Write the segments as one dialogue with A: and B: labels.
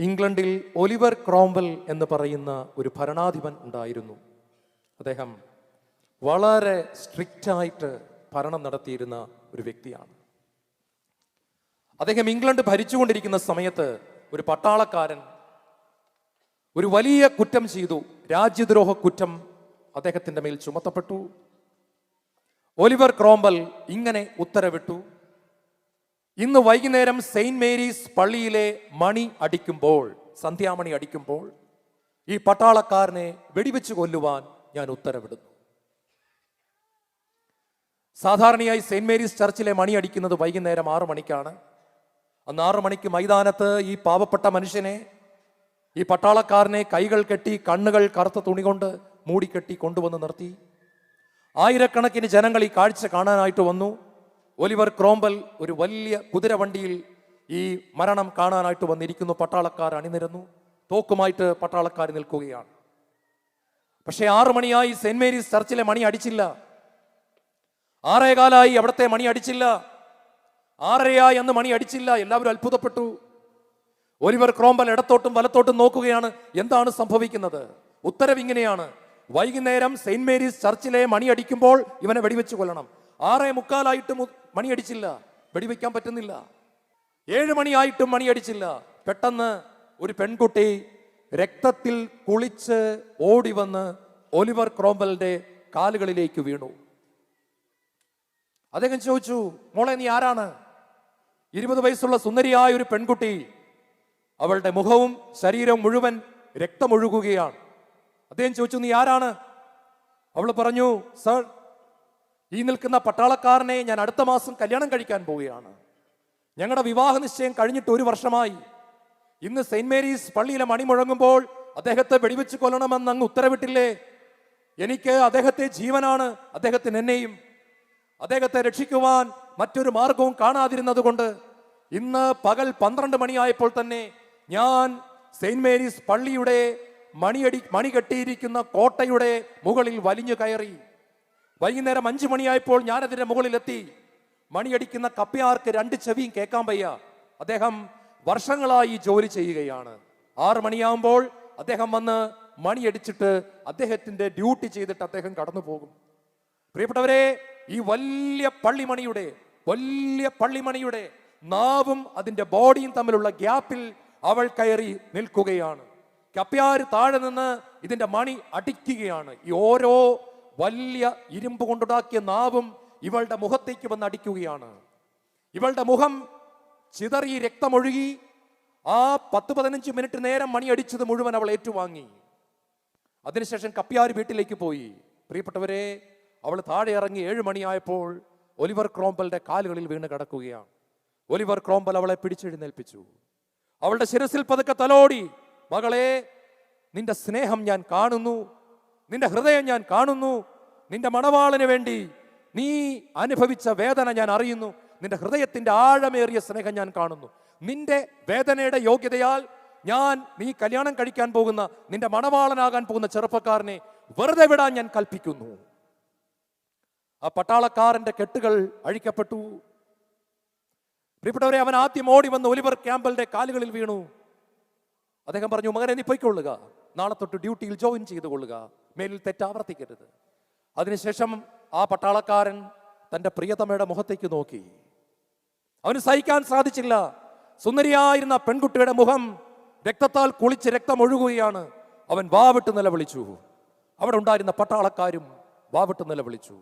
A: ഇംഗ്ലണ്ടിൽ ഒലിവർ ക്രോംബൽ എന്ന് പറയുന്ന ഒരു ഭരണാധിപൻ ഉണ്ടായിരുന്നു. അദ്ദേഹം വളരെ സ്ട്രിക്റ്റായിട്ട് ഭരണം നടത്തിയിരുന്ന ഒരു വ്യക്തിയാണ്. അദ്ദേഹം ഇംഗ്ലണ്ട് ഭരിച്ചുകൊണ്ടിരിക്കുന്ന സമയത്ത് ഒരു പട്ടാളക്കാരൻ ഒരു വലിയ കുറ്റം ചെയ്തു. രാജ്യദ്രോഹ കുറ്റം അദ്ദേഹത്തിന്റെ മേൽ ചുമത്തപ്പെട്ടു. ഒലിവർ ക്രോംബൽ ഇങ്ങനെ ഉത്തരവിട്ടു. ഇന്ന് വൈകുന്നേരം സെയിന്റ് മേരീസ് പള്ളിയിലെ മണി അടിക്കുമ്പോൾ സന്ധ്യാമണി അടിക്കുമ്പോൾ ഈ പട്ടാളക്കാരനെ വെടിവെച്ച് കൊല്ലുവാൻ ഞാൻ ഉത്തരവിടുന്നു. സാധാരണയായി സെയിന്റ് മേരീസ് ചർച്ചിലെ മണി അടിക്കുന്നത് വൈകുന്നേരം ആറു മണിക്കാണ്. അന്ന് ആറു മണിക്ക് മൈതാനത്ത് ഈ പാവപ്പെട്ട മനുഷ്യനെ ഈ പട്ടാളക്കാരനെ കൈകൾ കെട്ടി കണ്ണുകൾ കറുത്ത തുണി കൊണ്ട് മൂടിക്കെട്ടി കൊണ്ടുവന്ന് നിർത്തി. ആയിരക്കണക്കിന് ജനങ്ങൾ ഈ കാഴ്ച കാണാനായിട്ട് വന്നു. ഒലിവർ ക്രോംബൽ ഒരു വലിയ കുതിരവണ്ടിയിൽ ഈ മരണം കാണാനായിട്ട് വന്നിരിക്കുന്നു. പട്ടാളക്കാർ അണിനിരന്നു. തോക്കുമായിട്ട് പട്ടാളക്കാർ നിൽക്കുകയാണ്. പക്ഷേ ആറു മണിയായി സെന്റ് മേരീസ് ചർച്ചിലെ മണി അടിച്ചില്ല. ആറേകാലായി അവിടുത്തെ മണി അടിച്ചില്ല. ആറരയായി അന്ന് മണി അടിച്ചില്ല. എല്ലാവരും അത്ഭുതപ്പെട്ടു. ഒലിവർ ക്രോംബൽ ഇടത്തോട്ടും വലത്തോട്ടും നോക്കുകയാണ്. എന്താണ് സംഭവിക്കുന്നത്? ഉത്തരവ് ഇങ്ങനെയാണ് വൈകുന്നേരം സെയിന്റ് മേരീസ് ചർച്ചിലെ മണി അടിക്കുമ്പോൾ ഇവനെ വെടിവെച്ച് കൊല്ലണം. ആറേ മുക്കാലായിട്ടും മണിയടിച്ചില്ല. വെടിവെക്കാൻ പറ്റുന്നില്ല. ഏഴ് മണിയായിട്ടും മണിയടിച്ചില്ല. പെട്ടെന്ന് ഒരു പെൺകുട്ടി രക്തത്തിൽ കുളിച്ച് ഓടി വന്ന് ഒലിവർ ക്രോംബലിന്റെ കാലുകളിലേക്ക് വീണു. അദ്ദേഹം ചോദിച്ചു മോളെ നീ ആരാണ്? ഇരുപത് വയസ്സുള്ള സുന്ദരിയായ ഒരു പെൺകുട്ടി അവളുടെ മുഖവും ശരീരം മുഴുവൻ രക്തമൊഴുകുകയാണ്. അദ്ദേഹം ചോദിച്ചു നീ ആരാണ്? അവൾ പറഞ്ഞു സർ ഈ നിൽക്കുന്ന പട്ടാളക്കാരനെ ഞാൻ അടുത്ത മാസം കല്യാണം കഴിക്കാൻ പോവുകയാണ്. ഞങ്ങളുടെ വിവാഹ നിശ്ചയം കഴിഞ്ഞിട്ട് ഒരു വർഷമായി. ഇന്ന് സെയിന്റ് മേരീസ് പള്ളിയിലെ മണി മുഴങ്ങുമ്പോൾ അദ്ദേഹത്തെ വെടിവെച്ച് കൊല്ലണമെന്ന് അങ്ങ് ഉത്തരവിട്ടില്ലേ? എനിക്ക് അദ്ദേഹത്തെ ജീവനാണ് അദ്ദേഹത്തിന് എന്നെയും. അദ്ദേഹത്തെ രക്ഷിക്കുവാൻ മറ്റൊരു മാർഗവും കാണാതിരുന്നത് കൊണ്ട് ഇന്ന് പകൽ പന്ത്രണ്ട് മണിയായപ്പോൾ തന്നെ ഞാൻ സെയിന്റ് മേരീസ് പള്ളിയുടെ മണിയടി മണി കെട്ടിയിരിക്കുന്ന കോട്ടയുടെ മുകളിൽ വലിഞ്ഞു കയറി. വൈകുന്നേരം അഞ്ചു മണിയായപ്പോൾ ഞാൻ അതിന്റെ മുകളിലെത്തി. മണിയടിക്കുന്ന കപ്പയാർക്ക് രണ്ട് ചെവിയും കേൾക്കാൻ വയ്യ. അദ്ദേഹം വർഷങ്ങളായി ജോലി ചെയ്യുകയാണ്. ആറ് മണിയാകുമ്പോൾ അദ്ദേഹം വന്ന് മണിയടിച്ചിട്ട് അദ്ദേഹത്തിന്റെ ഡ്യൂട്ടി ചെയ്തിട്ട് അദ്ദേഹം കടന്നു പോകും പ്രിയപ്പെട്ടവരെ ഈ വലിയ പള്ളിമണിയുടെ വലിയ പള്ളിമണിയുടെ നാവും അതിന്റെ ബോഡിയും തമ്മിലുള്ള ഗ്യാപ്പിൽ അവൾ കയറി നിൽക്കുകയാണ്. കപ്പ്യാർ താഴെ നിന്ന് ഇതിന്റെ മണി അടിക്കുകയാണ്. ഈ ഓരോ വലിയ ഇരുമ്പ് കൊണ്ടുണ്ടാക്കിയ നാവും ഇവളുടെ മുഖത്തേക്ക് വന്ന് അടിക്കുകയാണ്. ഇവളുടെ മുഖം ചിതറി രക്തമൊഴുകി ആ പത്ത് പതിനഞ്ച് മിനിറ്റ് നേരം മണി അടിച്ചത് മുഴുവൻ അവൾ ഏറ്റുവാങ്ങി. അതിനുശേഷം കപ്പിയാർ വീട്ടിലേക്ക് പോയി. പ്രിയപ്പെട്ടവരെ അവൾ താഴെ ഇറങ്ങി ഏഴ് മണിയായപ്പോൾ ഒലിവർ ക്രോംബലിന്റെ കാലുകളിൽ വീണ് കിടക്കുകയാണ്. ഒലിവർ ക്രോംബൽ അവളെ പിടിച്ചെഴുന്നേൽപ്പിച്ചു. അവളുടെ ശിരസിൽ പതുക്കെ തലോടി മകളെ നിന്റെ സ്നേഹം ഞാൻ കാണുന്നു. നിന്റെ ഹൃദയം ഞാൻ കാണുന്നു. നിന്റെ മണവാളന് വേണ്ടി നീ അനുഭവിച്ച വേദന ഞാൻ അറിയുന്നു. നിന്റെ ഹൃദയത്തിന്റെ ആഴമേറിയ സ്നേഹം ഞാൻ കാണുന്നു. നിന്റെ വേദനയുടെ യോഗ്യതയാൽ ഞാൻ നീ കല്യാണം കഴിക്കാൻ പോകുന്ന നിന്റെ മണവാളനാകാൻ പോകുന്ന ചെറുപ്പക്കാരനെ വെറുതെ വിടാൻ ഞാൻ കൽപ്പിക്കുന്നു. ആ പട്ടാളക്കാരന്റെ കെട്ടുകൾ അഴിക്കപ്പെട്ടു. പ്രിയപ്പെട്ടവരെ അവൻ ആദ്യം ഓടി വന്ന് ഒലിവർ ക്യാമ്പലിന്റെ കാലുകളിൽ വീണു. അദ്ദേഹം പറഞ്ഞു മകനെ നീ പൊയ്ക്കൊള്ളുക. നാളെ തൊട്ട് ഡ്യൂട്ടിയിൽ ജോയിൻ ചെയ്തു കൊള്ളുക. മേലിൽ തെറ്റാവർത്തിക്കരുത് അതിനുശേഷം ആ പട്ടാളക്കാരൻ തന്റെ പ്രിയതമയുടെ മുഖത്തേക്ക് നോക്കി. അവന് സഹിക്കാൻ സാധിച്ചില്ല. സുന്ദരിയായിരുന്ന പെൺകുട്ടിയുടെ മുഖം രക്തത്താൽ കുളിച്ച് രക്തം ഒഴുകുകയാണ്. അവൻ വാവിട്ട് നിലവിളിച്ചു. അവിടെ ഉണ്ടായിരുന്ന പട്ടാളക്കാരും വാവിട്ട് നിലവിളിച്ചു.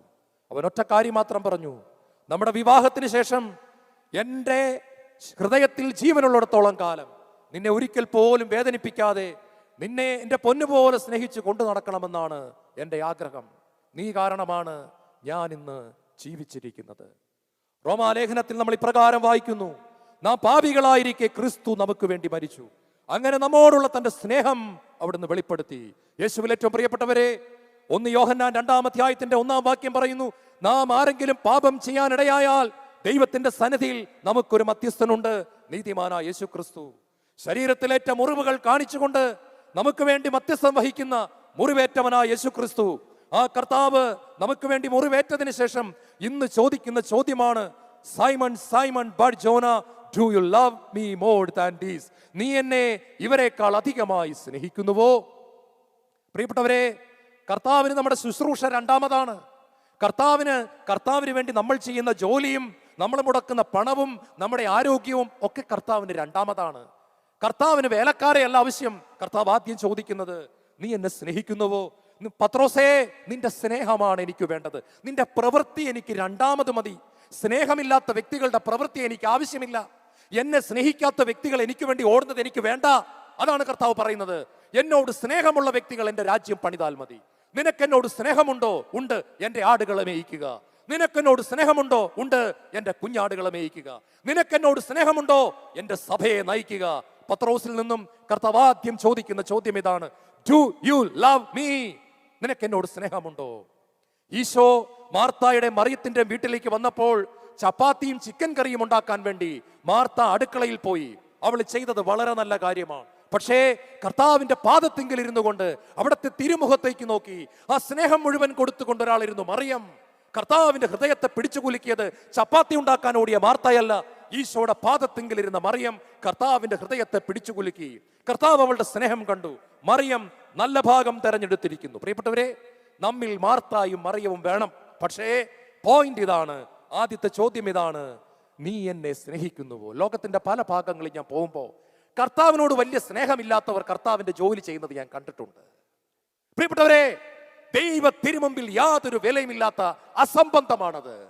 A: അവൻ ഒറ്റ കാര്യം മാത്രം പറഞ്ഞു. നമ്മുടെ വിവാഹത്തിന് ശേഷം എന്റെ ഹൃദയത്തിൽ ജീവനുള്ളിടത്തോളം കാലം നിന്നെ ഒരിക്കൽ പോലും വേദനിപ്പിക്കാതെ നിന്നെ എന്റെ പൊന്നുപോലെ സ്നേഹിച്ച് കൊണ്ടു നടക്കണമെന്നാണ് എന്റെ ആഗ്രഹം. നീ കാരണമാണ് ഞാൻ ഇന്ന് ജീവിച്ചിരിക്കുന്നത്. റോമാലേഖനത്തിൽ നമ്മൾ ഇപ്രകാരം വായിക്കുന്നു. നാം പാപികളായിരിക്കെ ക്രിസ്തു നമുക്ക് വേണ്ടി മരിച്ചു. അങ്ങനെ നമ്മോടുള്ള തന്റെ സ്നേഹം അവിടുന്ന് വെളിപ്പെടുത്തി. യേശുവിൽ ഏറ്റവും പ്രിയപ്പെട്ടവരെ ഒന്ന് യോഹന്നാൻ രണ്ടാം അധ്യായത്തിന്റെ ഒന്നാം വാക്യം പറയുന്നു നാം ആരെങ്കിലും പാപം ചെയ്യാനിടയായാൽ ദൈവത്തിന്റെ സന്നിധിയിൽ നമുക്കൊരു മധ്യസ്ഥനുണ്ട് നീതിമാനായ യേശു ക്രിസ്തു ശരീരത്തിലേറ്റ മുറിവുകൾ കാണിച്ചുകൊണ്ട് നമുക്ക് വേണ്ടി മധ്യസ്ഥം വഹിക്കുന്ന മുറിവേറ്റവനായ യേശു ക്രിസ്തു ആ കർത്താവ് നമുക്ക് വേണ്ടി മുറിവേറ്റതിന് ശേഷം ഇന്ന് ചോദിക്കുന്ന ചോദ്യമാണ് Simon Simon Barjona do you love me more than these നീ എന്നെ ഇവരെക്കാൾ അധികമായി സ്നേഹിക്കുന്നുവോ? പ്രിയപ്പെട്ടവരെ കർത്താവിന് നമ്മുടെ ശുശ്രൂഷ രണ്ടാമതാണ്. കർത്താവിന് കർത്താവിന് വേണ്ടി നമ്മൾ ചെയ്യുന്ന ജോലിയും നമ്മൾ മുടക്കുന്ന പണവും നമ്മുടെ ആരോഗ്യവും ഒക്കെ കർത്താവിന് രണ്ടാമതാണ്. കർത്താവിന് വേലക്കാരെയല്ല ആവശ്യം. കർത്താവ് ആദ്യം ചോദിക്കുന്നത് നീ എന്നെ സ്നേഹിക്കുന്നുവോ? പത്രോസേ നിന്റെ സ്നേഹമാണ് എനിക്ക് വേണ്ടത്. നിന്റെ പ്രവൃത്തി എനിക്ക് രണ്ടാമത് മതി. സ്നേഹമില്ലാത്ത വ്യക്തികളുടെ പ്രവൃത്തി എനിക്ക് ആവശ്യമില്ല. എന്നെ സ്നേഹിക്കാത്ത വ്യക്തികൾ എനിക്ക് വേണ്ടി ഓടുന്നത് എനിക്ക് വേണ്ട. അതാണ് കർത്താവ് പറയുന്നത്. എന്നോട് സ്നേഹമുള്ള വ്യക്തികൾ എന്റെ രാജ്യം പണിതാൽ മതി. നിനക്ക് എന്നോട് സ്നേഹമുണ്ടോ? ഉണ്ട്. എന്റെ ആടുകളെ മേയിക്കുക. നിനക്ക് എന്നോട് സ്നേഹമുണ്ടോ? ഉണ്ട്. എന്റെ കുഞ്ഞാടുകളെ മേയിക്കുക. നിനക്ക് എന്നോട് സ്നേഹമുണ്ടോ? എന്റെ സഭയെ നയിക്കുക. പത്രോസിൽ നിന്നും കർത്താവ് ആദ്യം ചോദിക്കുന്ന ചോദ്യം ഇതാണ്. ഡു യു ലവ് മീ നിനക്ക് എന്നോട് സ്നേഹമുണ്ടോ? ഈശോ മാർത്തായുടെ മറിയത്തിന്റെ വീട്ടിലേക്ക് വന്നപ്പോൾ ചപ്പാത്തിയും ചിക്കൻ കറിയും ഉണ്ടാക്കാൻ വേണ്ടി മാർത്ത അടുക്കളയിൽ പോയി. അവൾ ചെയ്തത് വളരെ നല്ല കാര്യമാണ്. പക്ഷേ കർത്താവിന്റെ പാദത്തിങ്കിൽ ഇരുന്നു കൊണ്ട് അവിടുത്തെ തിരുമുഖത്തേക്ക് നോക്കി. ആ സ്നേഹം മുഴുവൻ കൊടുത്തുകൊണ്ട് ഒരാളിരുന്നു മറിയം കർത്താവിന്റെ ഹൃദയത്തെ പിടിച്ചു കുലുക്കിയത് ചപ്പാത്തി ഉണ്ടാക്കാൻ ഓടിയ മാർത്തയല്ല. ഈശോയുടെ പാദത്തിങ്കിൽ ഇരുന്ന മറിയം കർത്താവിന്റെ ഹൃദയത്തെ പിടിച്ചു കുലുക്കി കർത്താവ് അവളുടെ സ്നേഹം കണ്ടു. മറിയം നല്ല ഭാഗം തെരഞ്ഞെടുത്തിരിക്കുന്നു. പ്രിയപ്പെട്ടവരെ നമ്മിൽ മാർത്തായും മറിയവും വേണം. പക്ഷേ പോയിന്റ് ഇതാണ്. ആദ്യത്തെ ചോദ്യം ഇതാണ്. നീ എന്നെ സ്നേഹിക്കുന്നുവോ? ലോകത്തിന്റെ പല ഭാഗങ്ങളിൽ ഞാൻ പോകുമ്പോൾ കർത്താവിനോട് വലിയ സ്നേഹമില്ലാത്തവർ കർത്താവിന്റെ ജോലി ചെയ്യുന്നത് ഞാൻ കണ്ടിട്ടുണ്ട്. പ്രിയപ്പെട്ടവരെ ദൈവ തിരുമുമ്പിൽ യാതൊരു വിലയുമില്ലാത്ത അസംബന്ധമാണത്.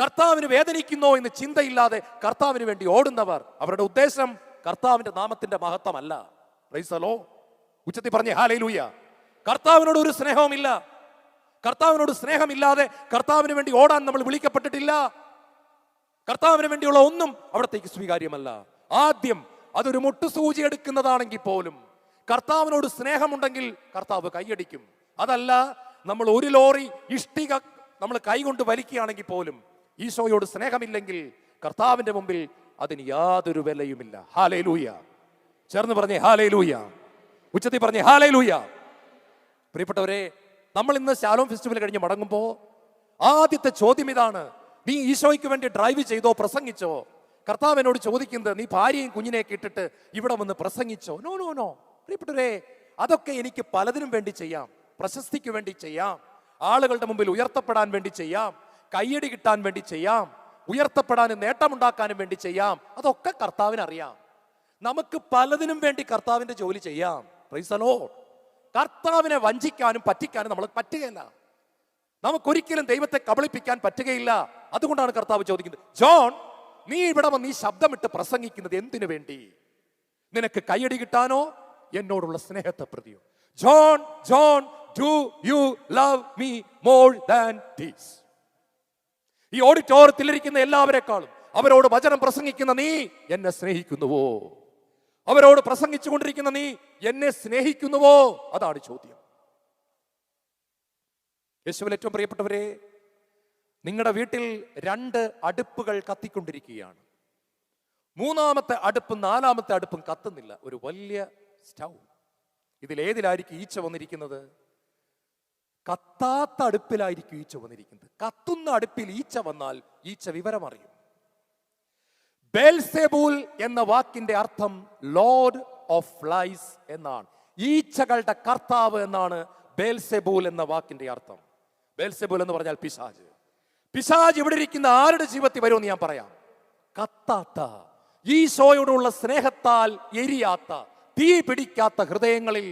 A: കർത്താവിന് വേദനിക്കുന്നോ എന്ന് ചിന്തയില്ലാതെ കർത്താവിന് വേണ്ടി ഓടുന്നവർ അവരുടെ ഉദ്ദേശം കർത്താവിന്റെ നാമത്തിന്റെ മഹത്വമല്ല. റൈസലോ ഉച്ചത്തിൽ പറഞ്ഞേ ഹാലയിലൂയ കർത്താവിനോട് ഒരു സ്നേഹവുമില്ല. കർത്താവിനോട് സ്നേഹമില്ലാതെ കർത്താവിന് വേണ്ടി ഓടാൻ നമ്മൾ വിളിക്കപ്പെട്ടിട്ടില്ല. കർത്താവിന് വേണ്ടിയുള്ള ഒന്നും അവിടത്തേക്ക് സ്വീകാര്യമല്ല. ആദ്യം അതൊരു മുട്ടുസൂചി എടുക്കുന്നതാണെങ്കിൽ പോലും കർത്താവിനോട് സ്നേഹമുണ്ടെങ്കിൽ കർത്താവ് കൈയടിക്കും. അതല്ല നമ്മൾ ഒരു ലോറി ഇഷ്ടിക നമ്മൾ കൈകൊണ്ട് വലിക്കുകയാണെങ്കിൽ പോലും ഈശോയോട് സ്നേഹമില്ലെങ്കിൽ കർത്താവിന്റെ മുമ്പിൽ അതിന് യാതൊരു വിലയുമില്ല. ഹാലേ ലൂയ ചേർന്ന് പറഞ്ഞേ ഹാലേ ലൂയ ഉച്ചത്തിൽ പറഞ്ഞേ ഹാലേ ലൂയ പ്രിയപ്പെട്ടവരെ നമ്മൾ ഇന്ന് ശാലോം ഫെസ്റ്റിവൽ കഴിഞ്ഞ് മടങ്ങുമ്പോൾ ആദ്യത്തെ ചോദ്യം ഇതാണ് നീ ഈശോയ്ക്ക് വേണ്ടി ഡ്രൈവ് ചെയ്തോ പ്രസംഗിച്ചോ? കർത്താവ് എന്നോട് ചോദിക്കുന്നത് നീ ഭാര്യയും കുഞ്ഞിനെയൊക്കെ ഇട്ടിട്ട് ഇവിടെ വന്ന് പ്രസംഗിച്ചോ? നോ നോ നോ പ്രിയപ്പെട്ടവരെ അതൊക്കെ എനിക്ക് പലതിനും വേണ്ടി ചെയ്യാം. പ്രശസ്തിക്ക് വേണ്ടി ചെയ്യാം. ആളുകളുടെ മുമ്പിൽ ഉയർത്തപ്പെടാൻ വേണ്ടി ചെയ്യാം. കയ്യടി കിട്ടാൻ വേണ്ടി ചെയ്യാം ഉയർത്തപ്പെടാനും നേട്ടമുണ്ടാക്കാനും വേണ്ടി ചെയ്യാം അതൊക്കെ കർത്താവിനറിയാം. നമുക്ക് പലതിനും വേണ്ടി കർത്താവിന്റെ ജോലി ചെയ്യാം. പ്രൈസലോ കർത്താവിനെ വഞ്ചിക്കാനും പറ്റിക്കാനും നമ്മൾ പറ്റുകയില്ല നമുക്കൊരിക്കലും ദൈവത്തെ കബളിപ്പിക്കാൻ പറ്റുകയില്ല. അതുകൊണ്ടാണ് കർത്താവ് ചോദിക്കുന്നത് ജോൺ നീ ഇവിടെ വന്ന് ഈ ശബ്ദമിട്ട് പ്രസംഗിക്കുന്നത് എന്തിനു വേണ്ടി? നിനക്ക് കൈയടി കിട്ടാനോ? എന്നോടുള്ള സ്നേഹത്തെ പ്രതിയോ? John John do you love me more than these? ഈ ഓഡിറ്റോറിയത്തിലിരിക്കുന്ന എല്ലാവരെക്കാളും അവരോട് വചനം പ്രസംഗിക്കുന്ന നീ എന്നെ സ്നേഹിക്കുന്നുവോ? അവരോട് പ്രസംഗിച്ചുകൊണ്ടിരിക്കുന്ന നീ എന്നെ സ്നേഹിക്കുന്നുവോ? അതാണ് ചോദ്യം. യേശുവിൽ ഏറ്റവും പ്രിയപ്പെട്ടവരെ നിങ്ങളുടെ വീട്ടിൽ രണ്ട് അടുപ്പുകൾ കത്തിക്കൊണ്ടിരിക്കുകയാണ്. മൂന്നാമത്തെ അടുപ്പും നാലാമത്തെ അടുപ്പും കത്തുന്നില്ല. ഒരു വലിയ സ്റ്റൗ. ഇതിൽ ഏതിലായിരിക്കും ഈച്ച വന്നിരിക്കുന്നത്? കത്താത്ത അടുപ്പിലായിരിക്കും ഈച്ച വന്നിരിക്കുന്നത്. കത്തുന്ന അടുപ്പിൽ ഈച്ച വന്നാൽ ഈച്ച വിവരമറിയും ബേൽസെബൂൽ എന്ന വാക്കിന്റെ അർത്ഥം ലോർഡ് ഓഫ് ഫ്ലൈസ് എന്നാണ്. ഈച്ചകളുടെ കർത്താവ് എന്നാണ് ബേൽസെബൂൽ എന്ന വാക്കിന്റെ അർത്ഥം. ബേൽസെബൂൽ എന്ന് പറഞ്ഞാൽ പിശാജ് പിശാജ് ഇവിടെ ഇരിക്കുന്ന ആരുടെ ജീവിതത്തിൽ വരുമെന്ന് ഞാൻ പറയാം. കത്താത്ത ഈശോയോടുള്ള സ്നേഹത്താൽ എരിയാത്ത തീ പിടിക്കാത്ത ഹൃദയങ്ങളിൽ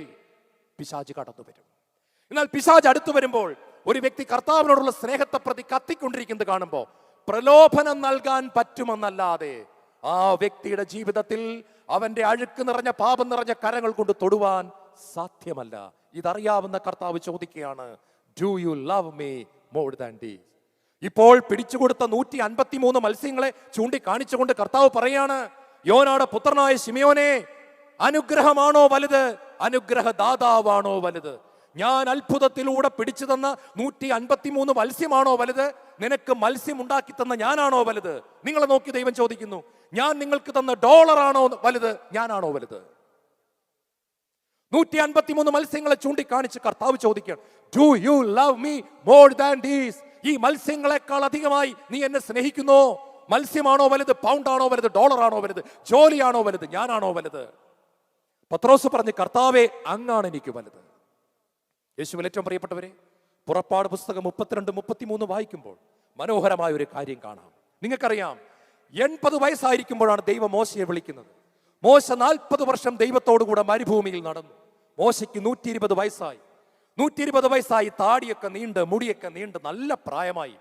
A: പിശാജ് കടന്നു വരും എന്നാൽ പിശാജ് അടുത്തു വരുമ്പോൾ ഒരു വ്യക്തി കർത്താവിനോടുള്ള സ്നേഹത്തെ പ്രതി കത്തിക്കൊണ്ടിരിക്കുന്നത് കാണുമ്പോൾ പ്രലോഭനം നൽകാൻ പറ്റുമെന്നല്ലാതെ ആ വ്യക്തിയുടെ ജീവിതത്തിൽ അവന്റെ അഴുക്ക് നിറഞ്ഞ പാപം നിറഞ്ഞ കരങ്ങൾ കൊണ്ട് തൊടുവാൻ സാധ്യമല്ല. ഇതറിയാവുന്ന കർത്താവ് ചോദിക്കുകയാണ് do you love me more than these ഇപ്പോൾ പിടിച്ചുകൊടുത്ത നൂറ്റി അൻപത്തി മൂന്ന് മത്സ്യങ്ങളെ ചൂണ്ടിക്കാണിച്ചുകൊണ്ട് കർത്താവ് പറയാണ് യോനാട് പുത്രനായ ശിമയോനെ അനുഗ്രഹമാണോ വലുത്? അനുഗ്രഹ ദാതാവാണോ വലുത്? ഞാൻ അത്ഭുതത്തിലൂടെ പിടിച്ചു തന്ന നൂറ്റി അൻപത്തി മൂന്ന് മത്സ്യമാണോ വലുത്? നിനക്ക് മത്സ്യം ഉണ്ടാക്കി തന്ന ഞാനാണോ വലുത്? നിങ്ങളെ നോക്കി ദൈവം ചോദിക്കുന്നു. ഞാൻ നിങ്ങൾക്ക് തന്ന ഡോളറാണോ വലുത്? ഞാനാണോ വലുത്? നൂറ്റി അൻപത്തി മൂന്ന് മത്സ്യങ്ങളെ ചൂണ്ടിക്കാണിച്ച് കർത്താവ് ചോദിക്കണം do you love me more than these ഈ മത്സ്യങ്ങളെക്കാൾ അധികമായി നീ എന്നെ സ്നേഹിക്കുന്നോ. മത്സ്യമാണോ വലുത്? പൗണ്ടാണോ വലുത്? ഡോളറാണോ വലുത്? ജോലിയാണോ വലുത്? ഞാനാണോ വലുത്? പത്രോസ് പറഞ്ഞ് കർത്താവേ അങ്ങാണ് എനിക്ക് വലുത്. യേശുവിൽ ഏറ്റവും പ്രിയപ്പെട്ടവരെ പുറപ്പാട് പുസ്തകം മുപ്പത്തിരണ്ട് മുപ്പത്തിമൂന്ന് വായിക്കുമ്പോൾ മനോഹരമായ ഒരു കാര്യം കാണാം. നിങ്ങൾക്കറിയാം എൺപത് വയസ്സായിരിക്കുമ്പോഴാണ് ദൈവം മോശയെ വിളിക്കുന്നത്. മോശ നാൽപ്പത് വർഷം ദൈവത്തോടു കൂടെ മരുഭൂമിയിൽ നടന്നു. മോശയ്ക്ക് നൂറ്റി ഇരുപത് വയസ്സായി. നൂറ്റി ഇരുപത് വയസ്സായി താടിയൊക്കെ നീണ്ട് മുടിയൊക്കെ നീണ്ട് നല്ല പ്രായമായി.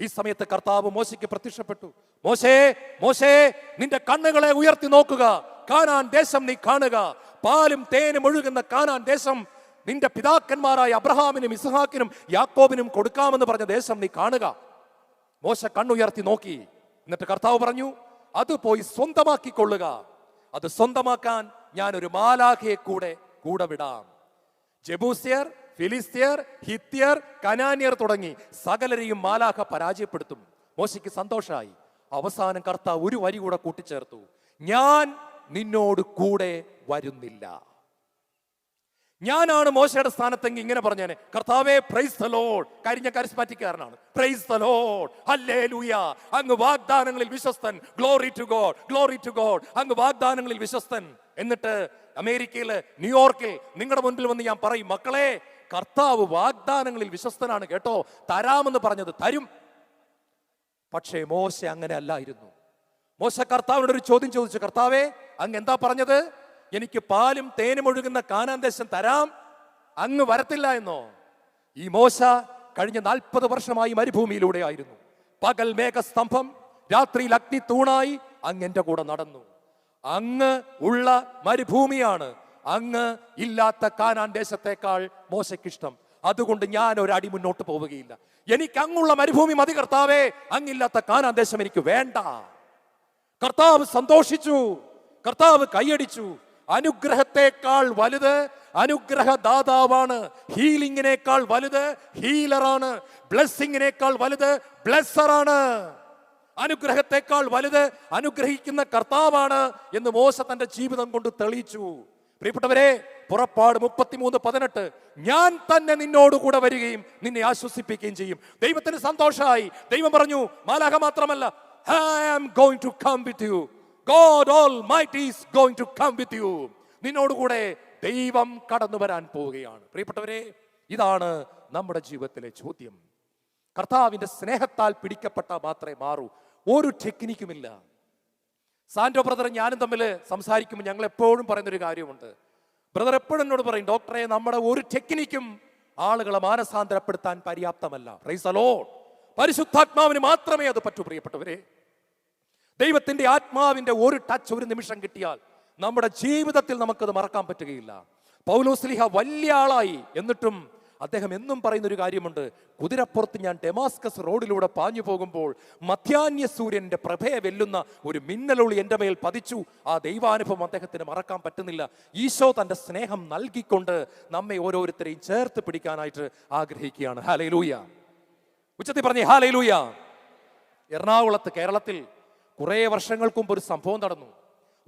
A: ഈ സമയത്ത് കർത്താവ് മോശയ്ക്ക് പ്രത്യക്ഷപ്പെട്ടു. മോശേ മോശേ നിന്റെ കണ്ണുകളെ ഉയർത്തി നോക്കുക. കാനാൻ ദേശം നീ കാണുക. പാലും തേനും ഒഴുകുന്ന കാനാൻ ദേശം നിന്റെ പിതാക്കന്മാരായ അബ്രഹാമിനും ഇസ്ഹാക്കിനും യാക്കോബിനും കൊടുക്കാമെന്ന് പറഞ്ഞ ദേശം നീ കാണുക. മോശ കണ്ണുയർത്തി നോക്കി. എന്നിട്ട് കർത്താവ് പറഞ്ഞു അത് പോയി സ്വന്തമാക്കിക്കൊള്ളുക. അത് സ്വന്തമാക്കാൻ ഞാൻ ഒരു മാലാഖയെ കൂടെ കൂടെ വിടാം. ജബൂസ്യർ ഫിലിസ്തീയർ ഹിത്യർ കനാനിയർ തുടങ്ങി സകലരെയും മാലാഖ പരാജയപ്പെടുത്തും. മോശയ്ക്ക് സന്തോഷമായി അവസാനം കർത്താവ് ഒരു വരി കൂടെ കൂട്ടിച്ചേർത്തു. ഞാൻ നിന്നോട് കൂടെ വരുന്നില്ല. ഞാനാണ് മോശയുടെ സ്ഥാനത്തെങ്കിൽ ഇങ്ങനെ പറഞ്ഞേനെ. കർത്താവേ പ്രൈസ് ദ ലോഡ് കരിസ്മാറ്റിക്കാരനാണ് praise the Lord hallelujah അങ്ങ് വാഗ്ദാനങ്ങളിൽ വിശ്വസ്തൻ. Glory to God glory to God അങ്ങ് വാഗ്ദാനങ്ങളിൽ വിശ്വസ്തൻ. എന്നിട്ട് അമേരിക്കയിൽ ന്യൂയോർക്കിൽ നിങ്ങളുടെ മുൻപിൽ വന്ന് ഞാൻ പറയും മക്കളെ കർത്താവ് വാഗ്ദാനങ്ങളിൽ വിശ്വസ്തനാണ് കേട്ടോ. തരാമെന്ന് പറഞ്ഞത് തരും. പക്ഷേ മോശ അങ്ങനെ അല്ലായിരുന്നു മോശ കർത്താവിനോട് ഒരു ചോദ്യം ചോദിച്ചു കർത്താവേ അങ്ങ് എന്താ പറഞ്ഞത്? എനിക്ക് പാലും തേനും ഒഴുകുന്ന കാനാന്തേശം തരാം. അങ്ങ് വരത്തില്ല എന്നോ? ഈ മോശ കഴിഞ്ഞ നാൽപ്പത് വർഷമായി മരുഭൂമിയിലൂടെ ആയിരുന്നു. പകൽ മേഘസ്തംഭം രാത്രിയിൽ അഗ്നി തൂണായി അങ്ങ് എന്റെ കൂടെ നടന്നു. അങ്ങ് ഉള്ള മരുഭൂമിയാണ്. അങ്ങ് ഇല്ലാത്ത കാനാൻ ദേശത്തേക്കാൾ മോശയ്ക്കിഷ്ടം. അതുകൊണ്ട് ഞാൻ ഒരടി മുന്നോട്ട് പോവുകയില്ല. എനിക്ക് അങ്ങുള്ള മരുഭൂമി മതി കർത്താവേ. അങ്ങില്ലാത്ത കാനാൻ ദേശം എനിക്ക് വേണ്ട. കർത്താവ് സന്തോഷിച്ചു. കർത്താവ് കൈയടിച്ചു. അനുഗ്രഹത്തെക്കാൾ വലുത് അനുഗ്രഹദാതാവാണ്. ഹീലിംഗിനേക്കാൾ വലുത് ഹീലറാണ്. ബ്ലെസ്സിങ്ങിനേക്കാൾ വലുത് ബ്ലെസ്സറാണ്. അനുഗ്രഹത്തെക്കാൾ വലുത് അനുഗ്രഹിക്കുന്ന കർത്താവാണ് എന്ന് മോശ തന്റെ ജീവിതം കൊണ്ട് തെളിയിച്ചു. പ്രിയപ്പെട്ടവരെ പുറപ്പാട് മുപ്പത്തിമൂന്ന് പതിനെട്ട്. ഞാൻ തന്നെ നിന്നോടുകൂടെ വരികയും നിന്നെ ആശ്വസിപ്പിക്കുകയും ചെയ്യും. ദൈവത്തിന് സന്തോഷമായി. ദൈവം പറഞ്ഞു മാലാഹ മാത്രമല്ല I am going to come with you God almighty is going to come with you നിന്നോടുകൂടെ ദൈവം കടന്നു വരാൻ പോവുകയാണ്. പ്രിയപ്പെട്ടവരെ ഇതാണ് നമ്മുടെ ജീവിതത്തിലെ ചോദ്യം. കർത്താവിന്റെ സ്നേഹത്താൽ പിടിക്കപ്പെട്ട മാത്രമേ മാറൂ. ഒരു ടെക്നിക്കുമില്ല സാൻഡോ ബ്രദർ ഞാനും തമ്മിൽ സംസാരിക്കുമ്പോൾ ഞങ്ങൾ എപ്പോഴും പറയുന്നൊരു കാര്യമുണ്ട്. ബ്രദർ എപ്പോഴും എന്നോട് പറയും ഡോക്ടറെ നമ്മുടെ ഒരു ടെക്നിക്കും ആളുകളെ മാനസാന്തരപ്പെടുത്താൻ പര്യാപ്തമല്ല. പരിശുദ്ധാത്മാവിന് മാത്രമേ അത് പറ്റൂ പ്രിയപ്പെട്ടവരെ. ദൈവത്തിന്റെ ആത്മാവിന്റെ ഒരു ടച്ച് ഒരു നിമിഷം കിട്ടിയാൽ നമ്മുടെ ജീവിതത്തിൽ നമുക്കത് മറക്കാൻ പറ്റുകയില്ല. പൗലോസ്ലിഹ വലിയ ആളായി. എന്നിട്ടും അദ്ദേഹം എന്നും പറയുന്ന ഒരു കാര്യമുണ്ട്. കുതിരപ്പുറത്ത് ഞാൻ ഡെമാസ്കസ് റോഡിലൂടെ പാഞ്ഞു പോകുമ്പോൾ മധ്യാന്യ സൂര്യന്റെ പ്രഭയെ വെല്ലുന്ന ഒരു മിന്നലൊളി എന്റെ മേൽ പതിച്ചു. ആ ദൈവാനുഭവം അദ്ദേഹത്തിന് മറക്കാൻ പറ്റുന്നില്ല. ഈശോ തന്റെ സ്നേഹം നൽകിക്കൊണ്ട് നമ്മെ ഓരോരുത്തരെയും ചേർത്ത് പിടിക്കാനായിട്ട് ആഗ്രഹിക്കുകയാണ്. ഹാലയിലൂയ ഉച്ചത്തിൽ പറഞ്ഞേ ഹാലയിലൂയ എറണാകുളത്ത് കേരളത്തിൽ കുറേ വർഷങ്ങൾക്ക് ഒരു സംഭവം നടന്നു.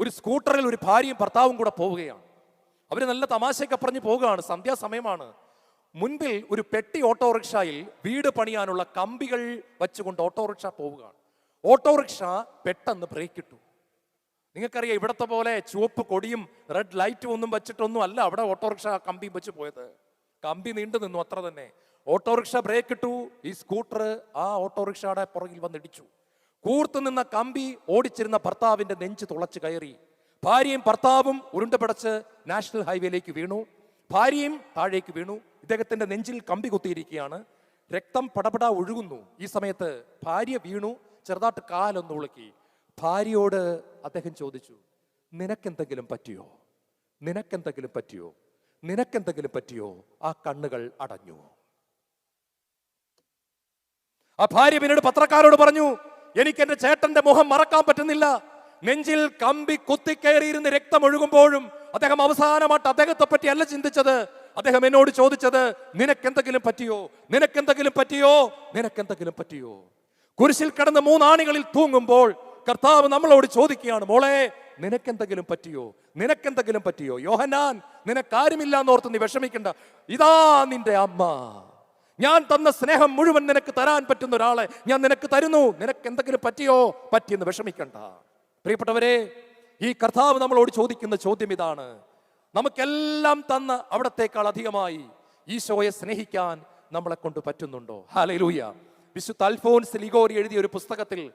A: ഒരു സ്കൂട്ടറിൽ ഒരു ഭാര്യയും ഭർത്താവും കൂടെ പോവുകയാണ്. അവർ നല്ല തമാശയൊക്കെ പറഞ്ഞ് പോവുകയാണ്. സന്ധ്യാസമയമാണ്. മുൻപിൽ ഒരു പെട്ടി ഓട്ടോറിക്ഷയിൽ വീട് പണിയാനുള്ള കമ്പികൾ വെച്ചുകൊണ്ട് ഓട്ടോറിക്ഷ പോവുകയാണ്. ഓട്ടോറിക്ഷ പെട്ടെന്ന് ബ്രേക്ക് ഇട്ടു. നിങ്ങൾക്കറിയാം ഇവിടത്തെ പോലെ ചുവപ്പ് കൊടിയും റെഡ് ലൈറ്റും ഒന്നും വെച്ചിട്ടൊന്നും അല്ല അവിടെ ഓട്ടോറിക്ഷ കമ്പി വെച്ച് പോയത്. കമ്പി നീണ്ടു നിന്നു അത്ര തന്നെ. ഓട്ടോറിക്ഷ ബ്രേക്ക് ഇട്ടു. ഈ സ്കൂട്ടർ ആ ഓട്ടോറിക്ഷയുടെ പുറകിൽ വന്നിടിച്ചു. കൂർത്തു നിന്ന കമ്പി ഓടിച്ചിരുന്ന ഭർത്താവിന്റെ നെഞ്ച് തുളച്ച് കയറി. ഭാര്യയും ഭർത്താവും ഉരുണ്ടപിടച്ച് നാഷണൽ ഹൈവേയിലേക്ക് വീണു. ഭാര്യയും താഴേക്ക് വീണു. ഇദ്ദേഹത്തിന്റെ നെഞ്ചിൽ കമ്പി കുത്തിയിരിക്കുകയാണ്. രക്തം പടപട ഒഴുകുന്നു. ഈ സമയത്ത് ഭാര്യ വീണു. ചെറുതായിട്ട് കാലൊന്ന് ഉളുക്കി. ഭാര്യയോട് അദ്ദേഹം ചോദിച്ചു നിനക്കെന്തെങ്കിലും പറ്റിയോ? നിനക്കെന്തെങ്കിലും പറ്റിയോ? നിനക്കെന്തെങ്കിലും പറ്റിയോ? ആ കണ്ണുകൾ അടഞ്ഞു. ആ ഭാര്യ പിന്നീട് പത്രക്കാരോട് പറഞ്ഞു എനിക്ക് എന്റെ ചേട്ടന്റെ മുഖം മറക്കാൻ പറ്റുന്നില്ല. നെഞ്ചിൽ കമ്പി കുത്തിക്കയറിയിരുന്ന് രക്തം ഒഴുകുമ്പോഴും അദ്ദേഹം അവസാനമായിട്ട് അദ്ദേഹത്തെ പറ്റി അല്ല ചിന്തിച്ചത്. അദ്ദേഹം എന്നോട് ചോദിച്ചത് നിനക്കെന്തെങ്കിലും പറ്റിയോ? നിനക്കെന്തെങ്കിലും പറ്റിയോ? നിനക്കെന്തെങ്കിലും പറ്റിയോ? കുരിശിൽ കിടന്ന് മൂന്നാണികളിൽ തൂങ്ങുമ്പോൾ കർത്താവ് നമ്മളോട് ചോദിക്കുകയാണ് മോളെ നിനക്കെന്തെങ്കിലും പറ്റിയോ? നിനക്കെന്തെങ്കിലും പറ്റിയോ? യോഹനാൻ നിനക്കാരുമില്ല എന്നോർത്ത് നീ വിഷമിക്കണ്ട. ഇതാ നിന്റെ അമ്മ. ഞാൻ തന്ന സ്നേഹം മുഴുവൻ നിനക്ക് തരാൻ പറ്റുന്ന ഒരാളെ ഞാൻ നിനക്ക് തരുന്നു. നിനക്ക് എന്തെങ്കിലും പറ്റിയോ? പറ്റിയെന്ന് വിഷമിക്കണ്ട. പ്രിയപ്പെട്ടവരെ ഈ കർത്താവ് നമ്മളോട് ചോദിക്കുന്ന ചോദ്യം ഇതാണ്. നമുക്കെല്ലാം തന്ന അവിടത്തേക്കാൾ അധികമായി ഈശോയെ സ്നേഹിക്കാൻ നമ്മളെ കൊണ്ട് പറ്റുന്നുണ്ടോ? ഹാലൂയ വിശുദ്ധ അൽഫോൻസ് ലിഗോരി എഴുതിയ ഒരു പുസ്തകത്തിൽ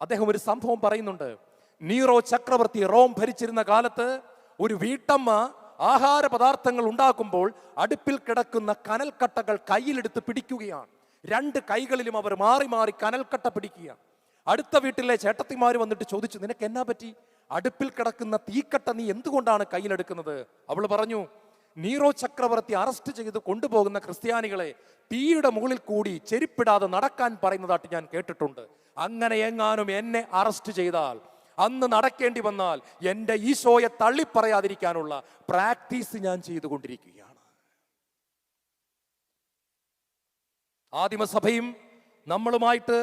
A: അദ്ദേഹം ഒരു സംഭവം പറയുന്നുണ്ട്. നീറോ ചക്രവർത്തി റോം ഭരിച്ചിരുന്ന കാലത്ത് ഒരു വീട്ടമ്മ ആഹാര പദാർത്ഥങ്ങൾ ഉണ്ടാക്കുമ്പോൾ അടുപ്പിൽ കിടക്കുന്ന കനൽക്കട്ടകൾ കയ്യിലെടുത്ത് പിടിക്കുകയാണ്. രണ്ട് കൈകളിലും അവർ മാറി മാറി കനൽക്കട്ട പിടിക്കുകയാണ്. അടുത്ത വീട്ടിലെ ചേട്ടത്തിമാർ വന്നിട്ട് ചോദിച്ചു നിനക്ക് എന്നാ പറ്റി? അടുപ്പിൽ കിടക്കുന്ന തീക്കട്ട നീ എന്തുകൊണ്ടാണ് കയ്യിലെടുക്കുന്നത്? അവൾ പറഞ്ഞു നീറോ ചക്രവർത്തി അറസ്റ്റ് ചെയ്ത് കൊണ്ടുപോകുന്ന ക്രിസ്ത്യാനികളെ തീയുടെ മുകളിൽ കൂടി ചെരിപ്പിടാതെ നടക്കാൻ പറയുന്നതായിട്ട് ഞാൻ കേട്ടിട്ടുണ്ട്. അങ്ങനെ എങ്ങാനും എന്നെ അറസ്റ്റ് ചെയ്താൽ അന്ന് നടക്കേണ്ടി വന്നാൽ എന്റെ ഈശോയെ തള്ളിപ്പറയാതിരിക്കാനുള്ള പ്രാക്ടീസ് ഞാൻ ചെയ്തുകൊണ്ടിരിക്കുകയാണ്. ആദിമസഭയും നമ്മളുമായിട്ട്